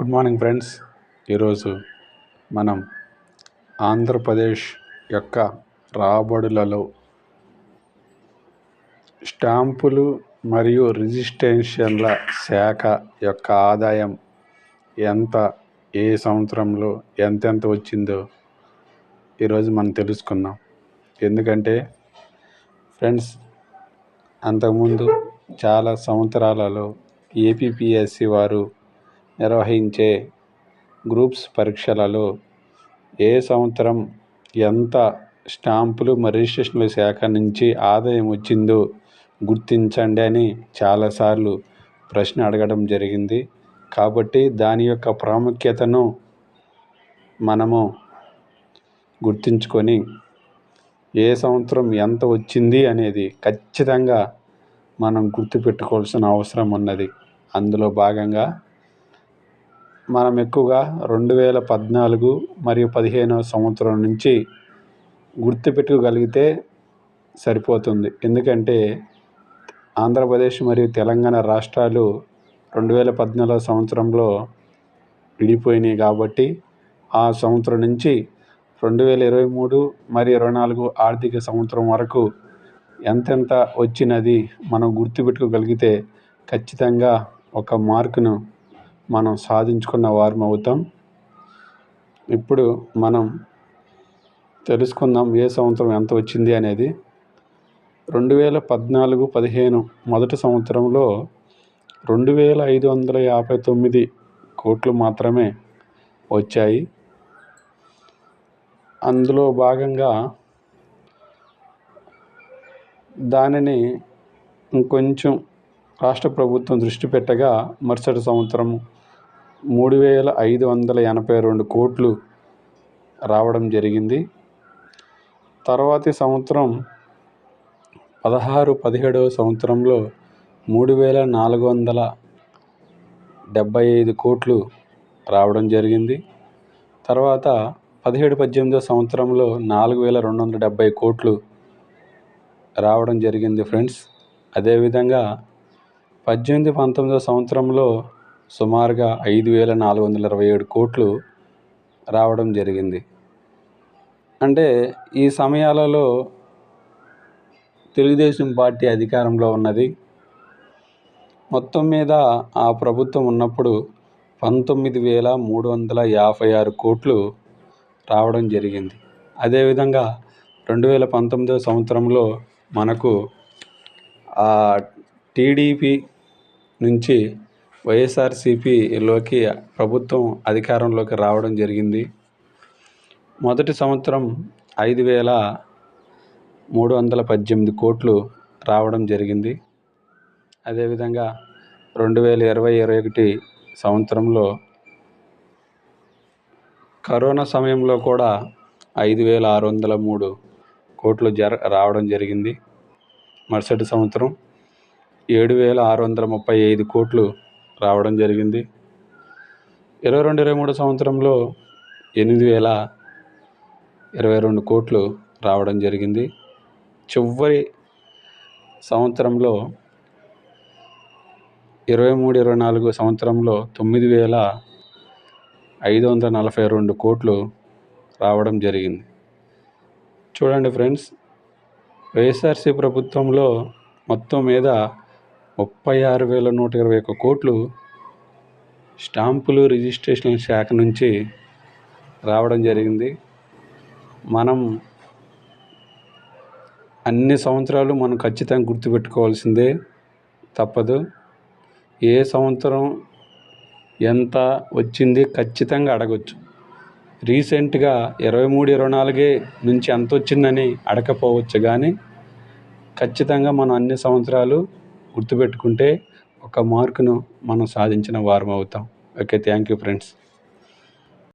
Good morning friends ఈరోజు మనం ఆంధ్రప్రదేశ్ యొక్క రాబడులలో స్టాంపులు మరియు రిజిస్ట్రేషన్ల శాఖ యొక్క ఆదాయం ఎంత ఏ సంవత్సరంలో ఎంతెంత వచ్చిందో ఈరోజు మనం తెలుసుకుందాం. ఎందుకంటే ఫ్రెండ్స్ అంతకుముందు చాలా సంవత్సరాలలో ఏపీపీఎస్సి వారు నిర్వహించే గ్రూప్స్ పరీక్షలలో ఏ సంవత్సరం ఎంత స్టాంపులు మరియు రిజిస్ట్రేషన్ల శాఖ నుంచి ఆదాయం వచ్చిందో గుర్తించండి అని చాలాసార్లు ప్రశ్న అడగడం జరిగింది. కాబట్టి దాని యొక్క ప్రాముఖ్యతను మనము గుర్తుంచుకొని ఏ సంవత్సరం ఎంత వచ్చింది అనేది ఖచ్చితంగా మనం గుర్తుపెట్టుకోవాల్సిన అవసరం ఉన్నది. అందులో భాగంగా మనం ఎక్కువగా రెండు వేల పద్నాలుగు మరియు పదిహేనవ సంవత్సరం నుంచి గుర్తుపెట్టుకోగలిగితే సరిపోతుంది. ఎందుకంటే ఆంధ్రప్రదేశ్ మరియు తెలంగాణ రాష్ట్రాలు రెండు వేల పద్నాలుగు సంవత్సరంలో విడిపోయినాయి కాబట్టి ఆ సంవత్సరం నుంచి రెండు వేల ఇరవై మూడు మరియు ఇరవై నాలుగు ఆర్థిక సంవత్సరం వరకు ఎంతెంత వచ్చినది మనం గుర్తుపెట్టుకోగలిగితే ఖచ్చితంగా ఒక మార్కును మనం సాధించుకున్న వారం అవుతాం. ఇప్పుడు మనం తెలుసుకుందాం ఏ సంవత్సరం ఎంత వచ్చింది అనేది. రెండు వేల పద్నాలుగు పదిహేను మొదటి సంవత్సరంలో రెండు వేల ఐదు వందల యాభై తొమ్మిది కోట్లు మాత్రమే వచ్చాయి. అందులో భాగంగా దానిని ఇంకొంచెం రాష్ట్ర ప్రభుత్వం దృష్టి పెట్టగా మరుసటి సంవత్సరం మూడు వేల ఐదు వందల ఎనభై రెండు కోట్లు రావడం జరిగింది. తర్వాతి సంవత్సరం పదహారు పదిహేడవ సంవత్సరంలో మూడు వేల నాలుగు వందల డెబ్భై ఐదు కోట్లు రావడం జరిగింది. తర్వాత పదిహేడు పద్దెనిమిదో సంవత్సరంలో నాలుగు వేల రెండు వందల డెబ్భై కోట్లు రావడం జరిగింది ఫ్రెండ్స్. అదేవిధంగా పద్దెనిమిది పంతొమ్మిదో సంవత్సరంలో సుమారుగా ఐదు వేల నాలుగు వందల ఇరవై ఏడు కోట్లు రావడం జరిగింది. అంటే ఈ సమయాలలో తెలుగుదేశం పార్టీ అధికారంలో ఉన్నది. మొత్తం మీద ఆ ప్రభుత్వం ఉన్నప్పుడు పంతొమ్మిది వేల మూడు వందల యాభై ఆరు కోట్లు రావడం జరిగింది. అదేవిధంగా రెండు వేల పంతొమ్మిదవ సంవత్సరంలో మనకు టీడీపీ నుంచి వైఎస్ఆర్సిపిలోకి ప్రభుత్వం అధికారంలోకి రావడం జరిగింది. మొదటి సంవత్సరం ఐదు వేల మూడు వందల పద్దెనిమిది కోట్లు రావడం జరిగింది. అదేవిధంగా రెండు వేల ఇరవై ఇరవై ఒకటి సంవత్సరంలో కరోనా సమయంలో కూడా ఐదు వేల ఆరు వందల మూడు కోట్లు జర రావడం జరిగింది. మరుసటి సంవత్సరం ఏడు వేల ఆరు వందల ముప్పై ఐదు కోట్లు రావడం జరిగింది. ఇరవై రెండు ఇరవై మూడు సంవత్సరంలో ఎనిమిది వేల ఇరవై రెండు కోట్లు రావడం జరిగింది. చివరి సంవత్సరంలో ఇరవై మూడు ఇరవై నాలుగు సంవత్సరంలో తొమ్మిది వేల ఐదు వందల నలభై రెండు కోట్లు రావడం జరిగింది. చూడండి ఫ్రెండ్స్ వైఎస్ఆర్సీ ప్రభుత్వంలో మొత్తం మీద ముప్పై ఆరు వేల నూట ఇరవై ఒక్క కోట్లు స్టాంపులు రిజిస్ట్రేషన్ శాఖ నుంచి రావడం జరిగింది. మనం అన్ని సంవత్సరాలు మనం ఖచ్చితంగా గుర్తుపెట్టుకోవాల్సిందే తప్పదు. ఏ సంవత్సరం ఎంత వచ్చింది ఖచ్చితంగా అడగచ్చు. రీసెంట్గా ఇరవై మూడు ఇరవై నాలుగే నుంచి ఎంత వచ్చిందని అడగకపోవచ్చు కానీ ఖచ్చితంగా మనం అన్ని సంవత్సరాలు గుర్తుపెట్టుకుంటే ఒక మార్కును మనం సాధించిన వారం అవుతాం ఓకే థ్యాంక్ యూ ఫ్రెండ్స్.